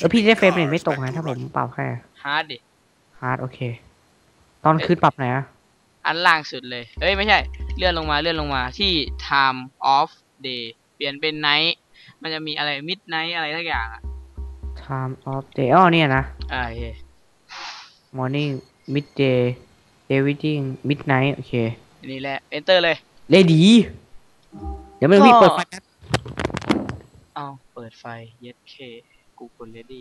easy หรืออะไรเออพี่ได้เฟรมเรทไม่ตกนะถ้าผมปรับแค่ฮาร์ดดิฮาร์ดโอเค ตอนคืนปรับไหนอะอันล่างสุดเลย เอ้ยไม่ใช่ เลื่อนลงมาเลื่อนลงมาที่ time of day เปลี่ยนเป็น night มันจะมีอะไร midnight อะไรทักอย่างอะ time of day อ๋อเนี่ยนะอ่าโอเค morning midday evening midnight โอเคอันนี้แหละ enter เลย เลดี เดี๋ยวมันพี่ก็เปิดไฟแป๊บเอาเปิดไฟ yes k กูกด ready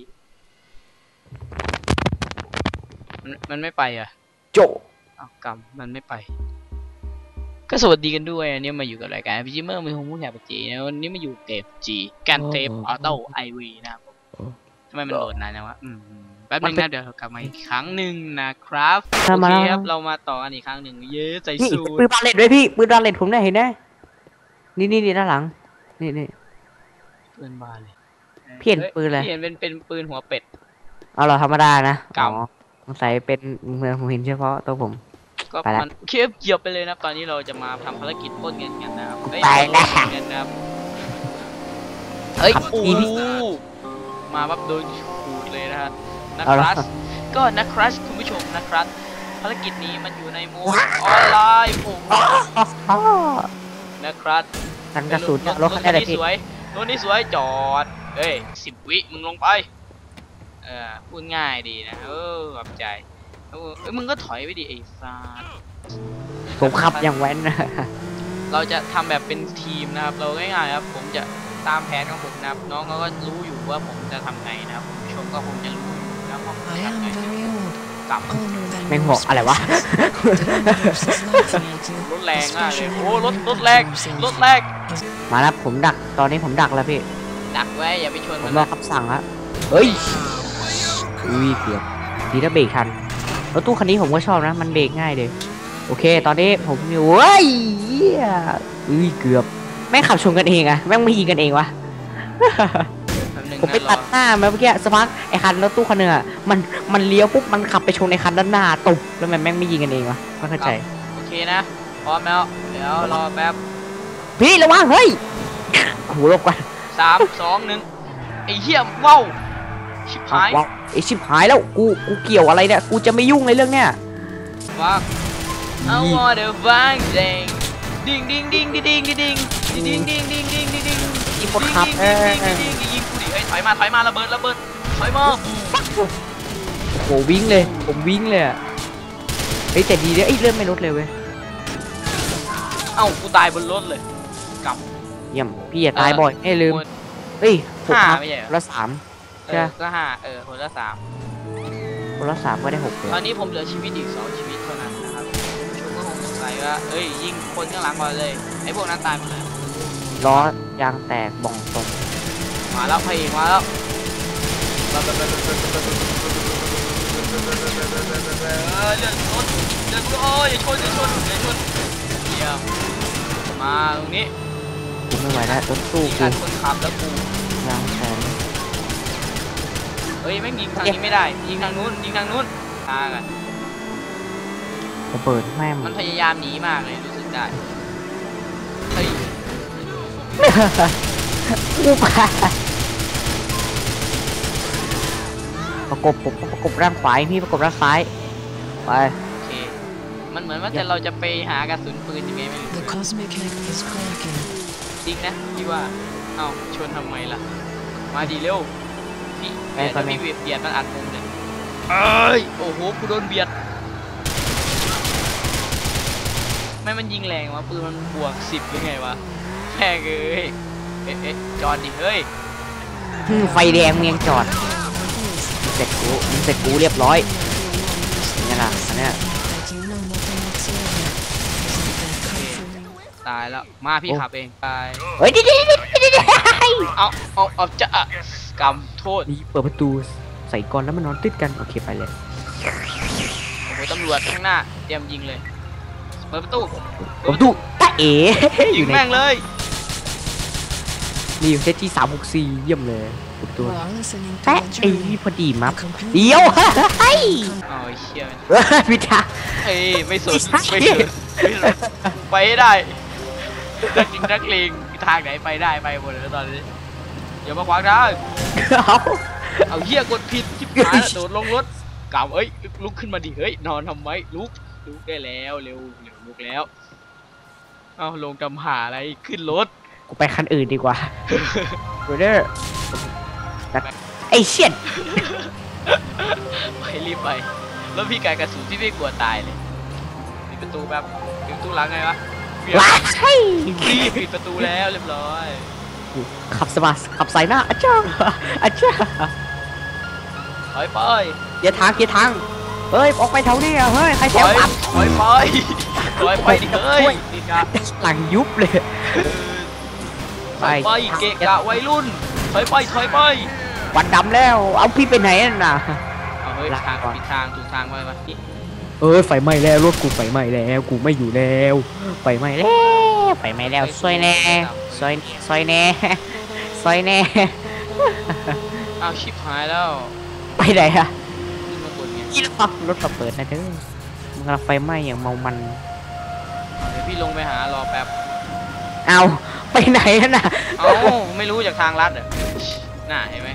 มันมันไม่ไปอะโจเอากำมันไม่ไป ก็สวัสดีกันด้วยอันนี้มาอยู่กับรายการพีจิเมอร์มือของผู้แข่งปจีนะวันนี้มาอยู่เทปจีการเทปออโต้ไอวีนะครับผมทำไมมันโหลดนานจังวะอืมแป๊บนึงนะเดี๋ยวเรากลับมาอีกครั้งหนึ่งนะครับโอทำมาเคแล้วครับเรามาต่อกันอีกครั้งหนึ่งเย้ใจนี่สู้ปืนบาเลตด้วยพี่ปืนบาเลตผมเนี่ยเห็นไหมนี่นี่นี่ด้านหลัง นี่นี่ปืนบาเล ยพี่เห็นปืนอะไรพี่เห็นเป็นเป็นปืนหัวเป็ด เอาเหราธรรมดานะเก่าอ๋อสงสัยเป็นเหมือนผมเห็นเฉพาะตัวผมก็ไปละมันเคฟเหยียบไปเลยนะครับตอนนี้เราจะมาทำภารกิจปล้นเงินกันนะครับเอ้ยไปละปล้นเงินนะครับเฮ้ยขับโอ้อีโหนี่มาปั๊บโดนขูดเลยนะฮะนะเอาคละรัสก็นะครัสคุณผู้ชมนะครับภารกิจนี้มันอยู่ในโหมดออนไลน์โอ้โหนะครับกันกระสุนเนี่ยรถคันคันี้นเลยนี้พี่สวยรถนี้สวยจอด เอ้ยสิบวิมึงลงไปเออพูดง่ายดีนะ เออขอบใจเออเอ้ยมึงก็ถอยไปดิไอ้ซาดผมขับอย่างแว้นนะเราจะทำแบบเป็นทีมนะครับ เราง่ายๆครับ ผมจะตามแผนของผมนะครับ น้องเขาก็รู้อยู่ว่าผมจะทำไงนะครับคุณผู้ชมก็คงจะรู้อยู่นะครับว่าผม I จะ am ทำไง very old, กลับ older than แม่งบอก most. อะไรวะ The universe is laughing at you, รถแรงมากเลย especially โอ้ when รถ you รถ believe แรง yourself. รถแรงมาแล้วผมดักตอนนี้ผมดักแล้วพี่ ดักไว้อย่าไปชนผมัมนรอนะคำสั่งแล้วเฮ้ยอุ้ยเกือบดีถ้าเบรกทันรถตู้คันนี้ผมก็ชอบนะ มันเบรกง่ายเลย โอเค ตอนนี้ผมอยู่เฮ้ยเหี้ยอุ้ยเกือบแม่งขับชนกันเองอะแม่งไม่ยิงกันเองวะ แป๊บนึงผมไปนะรตัอดหน้ามาเมื่อกี้สักพักไอ้คันรถตู้คันหนึงอะมันมันเลี้ยวปุ๊บมันขับไปชนในคันด้านหน้าตุบแล้วมันแม่งไม่ยิงกันเองวะไม่เข้าใจโอเคนะพร้อมแล้วเดี๋ยวรอแป๊บพี่ระวังเฮ้ยโอ้โหหลบก่อน สามสองหนึ่งไอ้เหี้ยว้าวชิบหายว้าวไอชิบหายแล้วกูกูเกี่ยวอะไรเนี่ยกูจะไม่ยุ่งในเรื่องเนี้ยว้าว I wanna bang dang ดิ้งดิ้งดิ้งดิ้งดิ้งดิ้งดิ้งดิ้งดิ้งดิ้งดิ้งดิ้งอีคนขับเออดิ้งดิ้งดิ้งยิงกูดิเฮ้ยถอยมาถอยมาระเบิดระเบิดถอยมาโหวิ่งเลยผมวิ่งเลยอะเฮ้ยแต่ดีเลยไอ้ยเลื่อนไม่ลดเลยเว้ยเอ้ากูตายบนรถเลยกลับ เยี่ยมพี่อย่าตายบ่อยไม่ลืมคนเฮ้ยหกห้าครับไม่ใช่เหรอคนละสามเออก็ห้าเออคนละสามคนละสามก็ได้หกเลยตอนนี้ผมเหลือชีวิตอีกสองชีวิตเท่านั้นนะครับชุกก็คงสงสัยว่าเอ้ยยิงคนข้างหลังก่อนเลยไอ้พวกนั้นตายหมดเลยล้อยางแตกบ่องตรงมาแล้วพระเอกมาแล้วเออเลือดรถเลือดรถโอ้ยอย่าชนอย่าชนอย่าชนเยี่ยมมาตรงนี้กู ไม่ไหวแล้วรถตู้ยิงกูอัดคนขับแล้วกูยางแตกเฮ้ยไม่งยิงทางนี้ไม่ได้ ยิงทางนู้นยิงทางนู้นทางอะระเบิดแม่มมันพยายามหนีมากเลยรู้สึกได้เฮ้ยกูไปประกบผมประกบด้านขวาพี่ประกบด้านซ้ายไปโอเคมันเหมือนว่าแต่เราจะไปหากระสุนปืนยังไงไม่รู้ The cosmic net is cracking. จริงนะพี่ว่า เอ้าชนทำไมล่ะ มาดีเร็วพี่เบียดแล้วพี่เบียดมันอัดผมเลยเอ้ยโอ้โหกูโดนเบียดไม่มันยิงแรงวะปืนมันบวกสิบหรือไงวะแม่งเอ้ยเอ๊ะเอ๊ะจอดดิเฮ้ยอืมไฟแดงเมียงจอดมึงเสร็จกูมึงเสร็จกูเรียบร้อยนี่ล่ะอันเนี้ย ตายแล้ว มาพี่ขับเองตาย เฮ้ยเดิดิดิดิดิเอาเอาเอาจะอะกำโทษนี่เปิดประตูใส่ก่อนแล้วมันอนติดกัน โอเคไปเลยโอ้โหตำรวจข้างหน้า เตรียมยิงเลย เปิดประตูเปิดประตูตาเอ๋ยิงแม่งเลยนี่อยู่เซตที่สามหกสี่เยี่ยมเลยเปิดประตู You are listening to แตะไอ้พอดีมัฟ A complete เดี๋ยวเฮ้ยเอาไอ้เชี่ยพิธาเอ้ยไม่สนไม่ใช่ไม่สนไม่สนไปให้ได้ นักจริงนักเลงทางไหนไปได้ไปหมดเลยตอนนี้อย่ามาขวางทางเอาเอาเหี้ยกดผิดชิบหายแล้วโดดลงรถกล่าวเอ้ยลุกลุกขึ้นมาดิเฮ้ยนอนทำไมลุกลุกได้แล้วเร็วเร็วลุกแล้วเอาลงทำหาอะไรขึ้นรถกูไปคันอื่นดีกว่าเรเดอร์ไอ้เชี่ยไปรีบไปแล้วพี่กายกระสุนที่ไม่กลัวตายเลยปิดประตูแบบปิดประตูหลังไงวะเบียร์ ว้ายรีบปิดประตูแล้วเรียบร้อย ขับสมาขับใส่หน้าอาจารย์อาจารย์ถอยไปเกียร์ทางเกียร์ทางเฮ้ยออกไปแถวนี้อะเฮ้ยใครถแถวอยอับถอยไปถอยไปดิเฮ้ยดิกะหลังยุบเลยถอยไปเกะกะวัยรุ่นถอยไปถอยไปวันดำแล้วเอาพี่ไปไหนน่ะเอาเฮ้ยลาทางก่อนผิดทางถูกทางไปวะ เอ้ยไฟไหม้แล้วรถกูไฟไหม้แล้วกูไม่อยู่แล้วไฟไหม้แล้วไฟไหม้แล้วซอยแน่ซอยแน่ซอยแน่ซอยแน่อ้าวชิบหายแล้วไปไหนอะขึ้นมาบนไงยี่รถรถกระเปิดนะเด้อมันกำลังไฟไหม้อย่างเมามันเดี๋ยวพี่ลงไปหารอแป๊บเอาไปไหนน่ะเอ้าไม่รู้จากทางลัดอะน่าเห็นไหม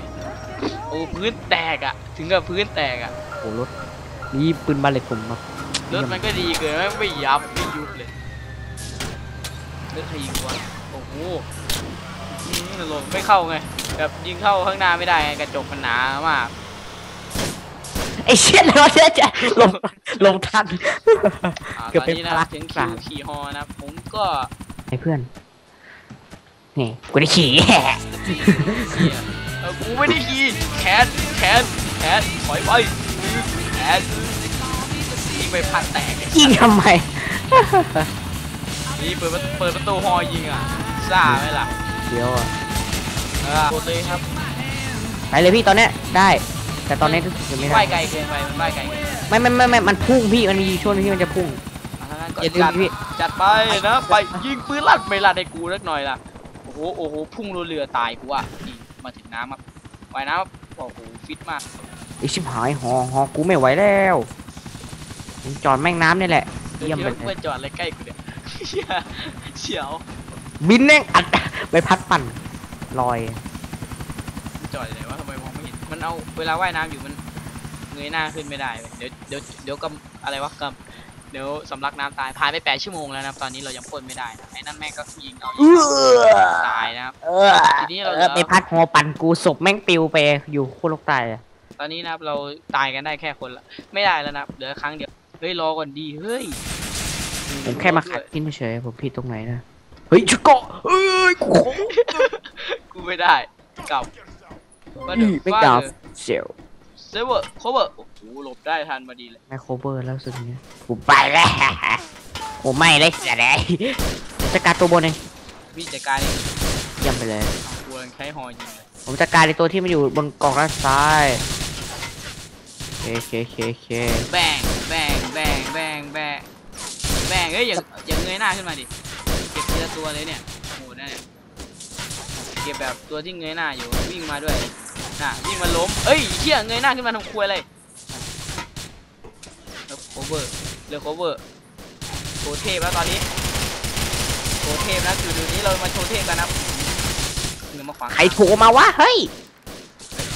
โอ้พื้นแตกอะ ถึงกับพื้นแตกอะโอ้รถ นี่ปืนบาเลตผมมารถมันก็ดีเกินไม่ไม่ยับไม่ยุบเลยรถใครยิงวะโอ้โหอืมลงไม่เข้าไงแบบยิงเข้าข้างหน้าไม่ได้ไงกระจกมันหนามากไอ้เชี่ยรถจะจะลงลงทันอ่าเกืตอบอนเป็นนี้พนะลักถึงกคิลาวงขี่ฮอนะผมก็ไอ้เพื่อนนี่กูได้ขี่เหี้ยเออกูไม่ได้ขี่แขนแขนแขนถอยไปแขน ยิงไปพันแตกเลยยิงทำไม นี่เปิดประเปิดประตูฮอยิงอะซ่าไหมล่ะเดี๋ยวอะเออโคตรเลยครับไปเลยพี่ตอนเนี้ยได้ แต่ตอนนี้รู้สึกจะไม่ว่ายได้ไกลเกินไปมันว่ายไกลเกินไปไม่ไม่ไม่ไม่มันพุ่งพี่มันมีช่วงที่มันจะพุ่ง อะถ้างั้นก็อย่าลืมจัดพี่ จัดไปนะไปยิงปืนลั่นไม่ลั่นให้กูสักหน่อยล่ะโอ้โหโอ้โหพุ่งเรือตายกูอะนี่มาถึงน้ำครับว่ายน้ำโอ้โหฟิตมากไอชิบหายหอหอกูไม่ไหวแล้วมึงจอดแม่งน้ำนี่แหละเดี๋ยวเยี่ยมคิดไปว่าเพื่อนจอดอะไรใกล้กูเนี่ยเชี่ยเฉียวบินแม่งอัดไปพัดปั่นลอยมันจอดอยู่ไหนวะทำไมมองไม่เห็นมันเอาเวลาว่ายน้ำอยู่มันเงยหน้าขึ้นไม่ได้เว้ยเดี๋ยวเดี๋ยวเดี๋ยวกำอะไรวะกำเดี๋ยวสำลักน้ำตายผ่านไปแปดชั่วโมงแล้วนะครับตอนนี้เรายังพ่นไม่ได้นะไอ้นั่นแม่งก็ยิงเอาเออตายนะครับเออทีนี้เราเออไปพัดหอปั่นกูศพแม่งปิวไปอยู่โคตรโลกตายอะ ตอนนี้นะครับเราตายกันได้แค่คนละไม่ได้แล้วนะครับเหลือครั้งเดียวเฮ้ยรอก่อนดีเฮ้ยผมแค่มาขัดกินเฉยๆผมผิดตรงไหนนะเฮ้ยชุกเกาะเอ้ยกูกูไม่ได้กลับว่านี่เดี๋ยวไม่ว่าดาวเดี๋ยวเสียวเซเวอร์โคเวอร์โอ้โหหลบได้ทันมาดีเลยไมโครเบอร์แล้วสุดเนี้ยกูไปแล้วโอ้ไม่เลยเสียเลยจัดการตัวบนเองพี่จัดการเองเยี่ยมไปเลยกูกำลังใช้ฮอยิงเลยผมจัดการในตัวที่มันอยู่บนกล่องด้านซ้าย เคเคเคเคแบงแบงแบงแบงแบงแบงเฮ้ยอย่าอย่าเงยหน้าขึ้นมาดิเก็บทีละตัวเลยเนี่ยโหดนะเนี่ยเก็บแบบตัวที่เงยหน้าอยู่วิ่งมาด้วยน่ะวิ่งมาล้มเอ้ยเชี่ยเงยหน้าขึ้นมาทำครัวอะไรแล้วโคเวอร์เรือโคเวอร์โชว์เทพแล้วตอนนี้โชว์เทพนะคือเดี๋ยวนี้เรามาโชว์เทพกันนะครับเดี๋ยวมาขวางใครโทรมาวะเฮ้ย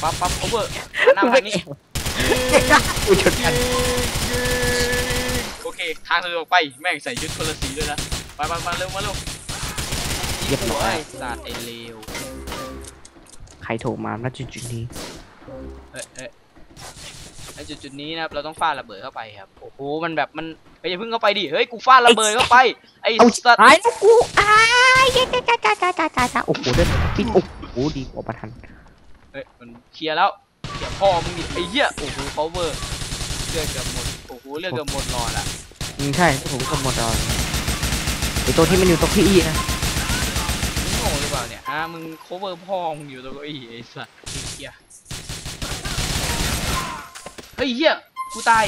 ปั๊บปั๊บโคเวอร์หน้ากูทาไม่งนี้ กูชนกันโอเคทางเรือออกไปแม่งใส่ชุดคนละสีด้วยนะไปไปมาเร็วมาเร็วเรียบร้อยสาดไอเลวใครโทรมาณจุดจุดๆนี้เอ้ยเอ้ยไอจุดจุดๆนี้นะครับเราต้องฟาดระเบิดเข้าไปครับโอ้โหมันแบบมันเฮ้ยอย่าเพิ่งเข้าไปดิเฮ้ยกูฟาดระเบิดเข้าไปไอเอาสัตว์หายแล้วกูอ้ายจ้าจ้าจ้าจ้าจ้าจ้าจ้าโอ้โหเดินปิดโอ้โหดีกว่าประทันเฮ้ยมันเคลียร์แล้ว เคลียร์พ่อมึงดิไอ้เหี้ยโอ้โห cover เลือดเกือบหมดโอ้โหเลือดเกือบหมดหลอดอะอืมใช่ผมก็หมดแล้วไอตัวที่มันอยู่ตรงที่อีนะมึงโง่หรือเปล่าเนี่ยฮะมึง cover พ่อมึงอยู่ตรงเก้าอี้ไอ้สัตว์ไอ้เหี้ยเฮ้ยเหี้ยกูตาย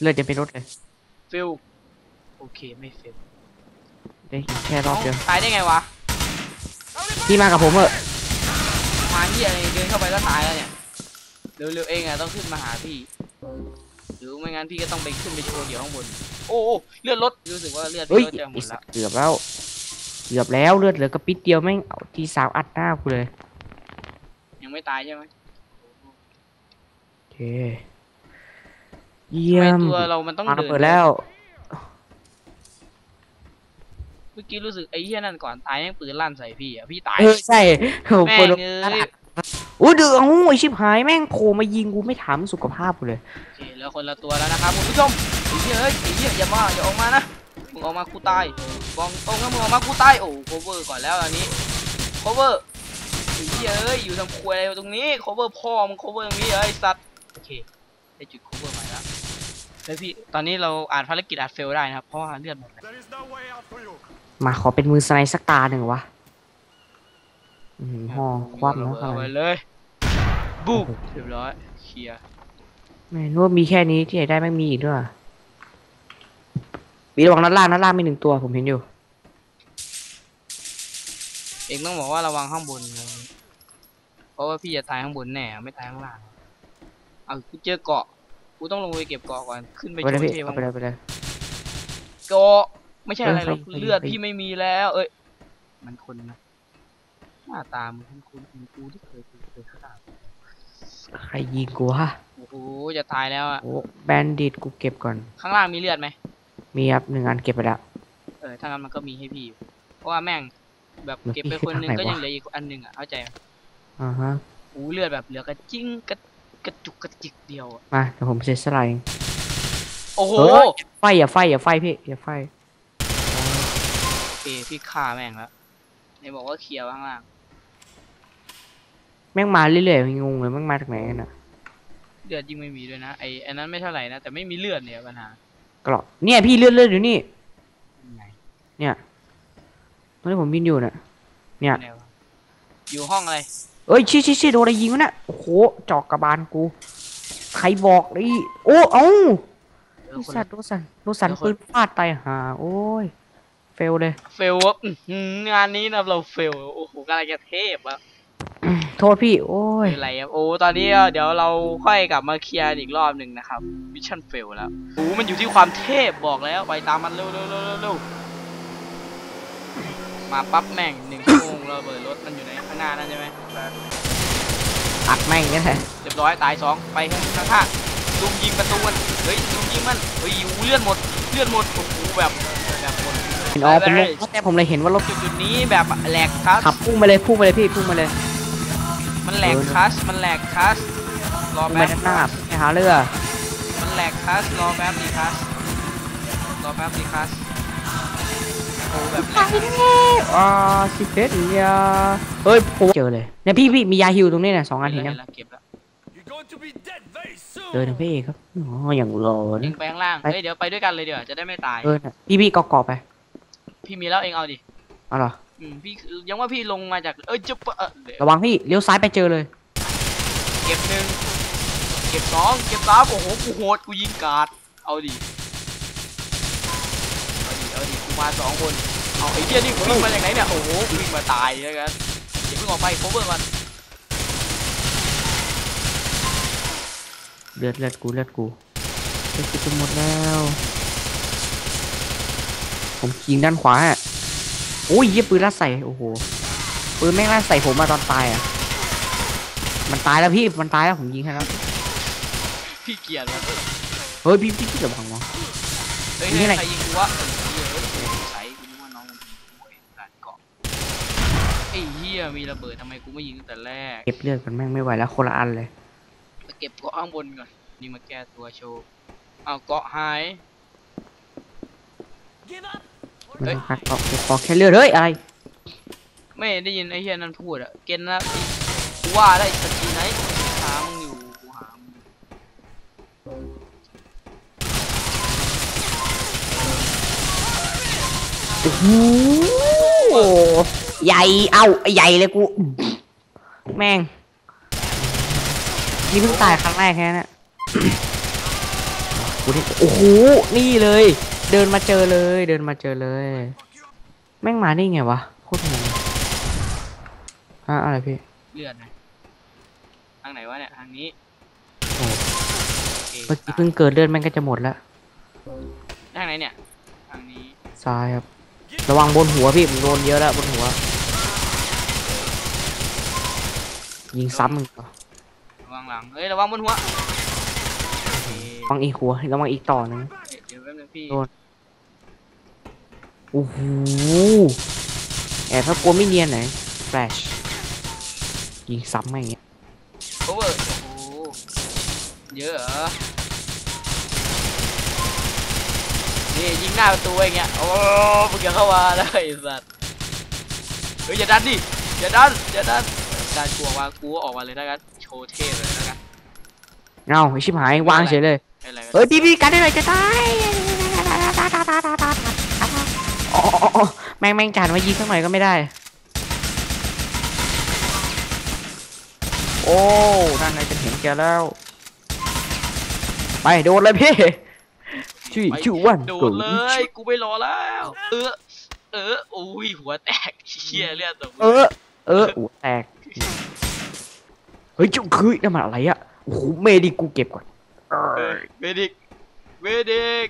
เลือดจะเป็นรถเลยฟิลโอเคไม่ฟิลได้อีกแค่รอบเดียวตายได้ไงวะพี่มากับผมเถอะ มาที่อะไรเดินเข้าไปก็ตายแล้วเนี่ยเร็วๆเองอะต้องขึ้นมาหาพี่ หรือไม่งั้นพี่ก็ต้องไปขึ้นไปโชว์เดี๋ยวข้างบน โอ้โอ้เลือดลดรู้สึกว่าเลือดเฮ้ยพี่ลดจะหมไอ้ดสัละตว์เกือบแล้ว เกือบแล้วเลือดเหลือกระปิดเดียวแม่งเอาทีสาวอัดหน้ากูเลยยังไม่ตายใช่ไหมโอเคเยี่ยทำไมมตัวเรามันต้องมาเดินเปิดแล้ว เมื่อกี้รู้สึกไอ้เหี้ยนั่นก่อนตายแม่งปืนลั่นใส่พี่อะพี่ตาย เออใช่โอ้โหแม่งปืนเอ้ยอุ้ยเดือดโอ้ยชิบหายแม่งโผล่มายิงกูไม่ถามสุขภาพกูเลยโอเคแล้วคนละตัวแล้วนะครับคุณผู้ชมไอ้เหี้ยเอ้ยไอ้เหี้ยอย่ามาอย่าออกมานะมึงออกมากูตายบองตรงนะมึงออกมากูตายโอ้โคเวอร์ก่อนแล้วอันนี้ cover ไอ้เหี้ยเอ้ยอยู่ทำครัวอะไรตรงนี้ cover พ่อมึง cover ตรงนี้เอ้ยสัตว์โอเคได้จุด cover ใหม่แล้ว เฮ้ยพี่ ตอนนี้เราอ่านภารกิจอาจเฟลได้นะครับ เพราะว่าเลือดหมดแล้ว There is no way out for you. มาขอเป็นมือสไนด์สักตาหนึ่งวะอืมห่อคว่ำแล้วเอาอะไรไปเลยบูบเรียบร้อยเคลียร์ไม่รู้ว่ามีแค่นี้ที่ไหนได้แม่งมีอีกด้วยมีระวังนัดล่างนัดล่างมีหนึ่งตัวผมเห็นอยู่ เองต้องบอกว่าระวังข้างบนนะเพราะว่าพี่จะตายข้างบนแน่ไม่ตายข้างล่างเอากูเจอเกาะ กูต้องลงไปเก็บเกาะก่อน ขึ้นไปไปโชเลยว์พี่เทเอาบ้างไปเลยไปเลย เกาะไม่ใช่อะไรหรอกเออไปเลือดไปพี่ไม่มีแล้ว เอ้ย มันคนนะหน้าตามันคุ้นคุ้นๆกูที่เคยเคยฆ่าใครยิงกูฮะโอ้โหจะตายแล้วอะโอ้แบนดิตกูเก็บก่อน ข้างล่างมีเลือดไหม มีครับหนึ่งอันเก็บไปแล้ว เออถ้างั้นมันก็มีให้พี่อยู่เพราะว่าแม่งแบบมันเก็บไปมีคนหนึงทางไหนก็ยังวะเหลืออีกอันหนึงอะเข้าใจไหมอ่าฮะโอ้เลือดแบบเหลือกระจิ้งกระ กระจุกกระจิกเดียวอะมาเดี๋ยวผมเซตสไลด์โอ้โหเฮ้ยไฟอย่าไฟอย่าไฟพี่อย่าไฟโอเคพี่ฆ่าแม่งแล้วไหนบอกว่าเคลียร์ข้างล่างแม่งมาเรื่อยๆงงเลยแม่งมาจากไหนกันอะเลือดยิ่งไม่มีด้วยนะไออันนั้นไม่เท่าไหร่นะแต่ไม่มีเลือดเนี่ยปัญหา กรอบเนี่ยพี่เลื่อนเลื่อนอยู่นี่ ไหนเนี่ยตอนที่ผมบินอยู่น่ะ เนี่ย ไหนวะอยู่ห้องอะไร เอ้ยชี้ชี้ชี้โดนอะไรยิงวะเนี่ยโอ้โหจอกกระบาลกู ใครบอกดิโอ้เอ้าเออโดคนสัละนโดสันโดสันเออคนปืนฟาดไปหาโอ้ยเฟลเลย เฟลวะอื้อหืองานนี้นะเราเฟลโอ้โหกำลังจะเทพอะโทษพี่ โอ้ยเป็นไรอะโอ้ตอนนี้เดี๋ยวเราค่อยกลับมาเคลียร์อีกรอบหนึ่งนะครับมิชชั่นเฟลแล้วโอ้มันอยู่ที่ความเทพบอกแล้วไปตามมันเร็วเร็วเร็วเร็วเร็ว มาปั๊บแม่งหนึ่งชั่วโมงเราเบิดรถมันอยู่ไหนข้างหน้านั่นใช่ไหมอัดแม่งเนี่ยแหละเรียบร้อยตายสองไปข้างข้างๆลุมยิงประตูมันเฮ้ยลุมยิงมันเฮ้ยอู้เลือดหมดเลือดหมดโอ้โหแบบแบบหมดเห็นอ๋อผมลงแต่ผมเลยเห็นว่ารถจุดจุดนี้แบบแหลกคัสขับพุ่งไปเลยพุ่งไปเลยพี่พุ่งไปเลย มันแหลกคัสมันแหลกคัสรอพุ่งไปแป๊บด้านหน้าไปหาเรือมันแหลกคัสรอแป๊บดีคัสรอแป๊บดีคัสโอ้ แบบแหลกอ่าสิเฟสยาเฮ้ยผมเจอเลยเนี่ยพี่พี่มียาฮิวตรงนี้เนี่ยสองอันเห็นยังแล้วเก็บแล้ว You're going to be dead very soon. เจอทางพี่เอกครับอ๋ออย่างรอเอนะงไปข้างล่างไปเฮ้ยเดี๋ยวไปด้วยกันเลยเดี๋ยวาจะได้ไม่ตายเออน่ะพี่พี่เกาะเกาะไป พี่มีแล้วเองเอาดิเอาเหรออืมพี่ยังว่าพี่ลงมาจากเอ้ยจุ๊บเออเดี๋ยวระวังพี่เลี้ยวซ้ายไปเจอเลย เก็บหนึ่งเก็บสองเก็บสามโอ้โหกูโหดกูยิงการ์ดเอาดิเอาดิเอาดิกู มาสองคน เอาไอ้เหี้ยนี่วิ่งมาจากไหนเนี่ย โอ้โห วิ่งมาตายแล้วกันอย่าเพิ่งออกไปโคเวอร์มันเลือดเลือดกูเลือดกูเลือดกูจะหมดแล้ว ผมยิงด้านขวาฮะโอ้ยเยี่ยปืนลั่ดใส่ โอ้โห ปืนแม่งลั่ดใส่ผมมาตอนตายอะ มันตายแล้วพี่ มันตายแล้วผมยิงให้แล้ว พี่เกลียดมันเฮ้ยพี่พี่พี่ระวังวะเฮ้ยนี่อะไรใครยิงกูวะ อ้เหี้ยมีระเบิดทำไมกูไม่ยิงตั้งแต่แรกเก็บเลือดกันแม่งไม่ไหวแล้วคนละอันเลยไปเก็บเกาะข้างบนก่อนนี่มาแก้ตัวโชว์เอาเกาะหาย Give up. มันต้องการเกาะเก็บเกาะแค่เลือดเฮ้ยอะไรไม่ได้ยินไอ้เหี้ยนั่นพูดอะเกณฑ์นะกูว่าได้สกีไหนหามึงอยู่กูหามึงอยู่โอ้โห ใหญ่ เอ้าใหญ่เลยกู แม่ง นี่เพิ่งตายครั้งแรกแค่นั้นนะกูที่โอ้โห นี่เลย เดินมาเจอเลย เดินมาเจอเลย แม่งมาได้ไงวะ โคตรงงฮะอะไรพี่ เลือดนะทางไหนวะเนี่ย ทางนี้โอ้โอเคเมื่อกี้เพิ่งเกิดเลือดแม่งก็จะหมดแล้วทางไหนเนี่ย ทางนี้ ซ้ายครับ ระวังบนหัวพี่ผมโดนเยอะแล้วบนหัว ยิงซ้ำมึงระวังหลังเฮ้ยระวังบนหัวโอเคระวังอีกหัวระวังอีกต่อหนึงเดี๋ยวแป๊บนึงพี่โดนโอ้โหแอบถ้ากลัวไม่เนียนไหนแฟลชยิงซ้ำไม่างเงี้ย โอเวอร์โอ้โหเยอะเหรอนี่ยิงหน้าประตูไว้อย่างเงี้ยโอ้มึงอย่าเข้ามาเลยไอ้สัตว์เฮ้ยอย่าดันดิอย่าดันอย่าดัน ดันกลัวว่ากูก็ออกมาเลยแล้วกันโชว์เท่เลยแล้วกันเงาไอ้ชิบหายวางเฉยเลยไม่เป็นไรไม่เฮ้เป็นไรยพี่พี่กันได้เลยจะตายอ๋ออ๋ออ๋อแม่งแม่งจัดมายิงสักหน่อยก็ไม่ได้ โอ้นั่นไงจะเห็นแกแล้ว ไปโดนเลยพี่ชื่อชื่อวันโดนเลยกูไม่รอแล้ว เออเออโอ้ยหัวแตกเชี่ยเลือดตกเออ เออหัวแตก เฮ้ยจุกคือนั่นมันอะไรอะโอ้โหเมดิกูเก็บก่อนเออเวดิกเวดิก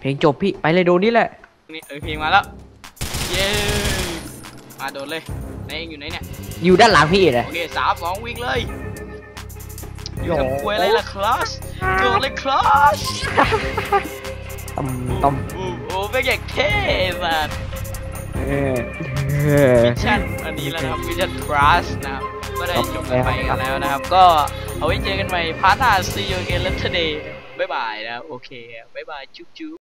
เพลงจบพี่ไปเลยโดนนี่แหละนี่เออเพลงมาแล้วเย้มาโดนเลยไหนเองอยู่ไหนเนี่ยอยู่ด้านหลังพี่เลยโอเคสามสองวิ่งเลยอยู่ทำควยอะไรล่ะคลาสโดนเลยคลาสต้มต้มโอ้โหเป็นอย่างเท่สัสเออ มิชชั่นอันนี้แล้วนะครับมิชชั่นคลาสนะครับก็ได้จบกันไปกันแล้วนะครับ ก็เอาไว้เจอกันใหม่พาร์ทหน้า see you again later today บ๊ายบายนะโอเคบ๊ายบายจุ๊บจุ๊บ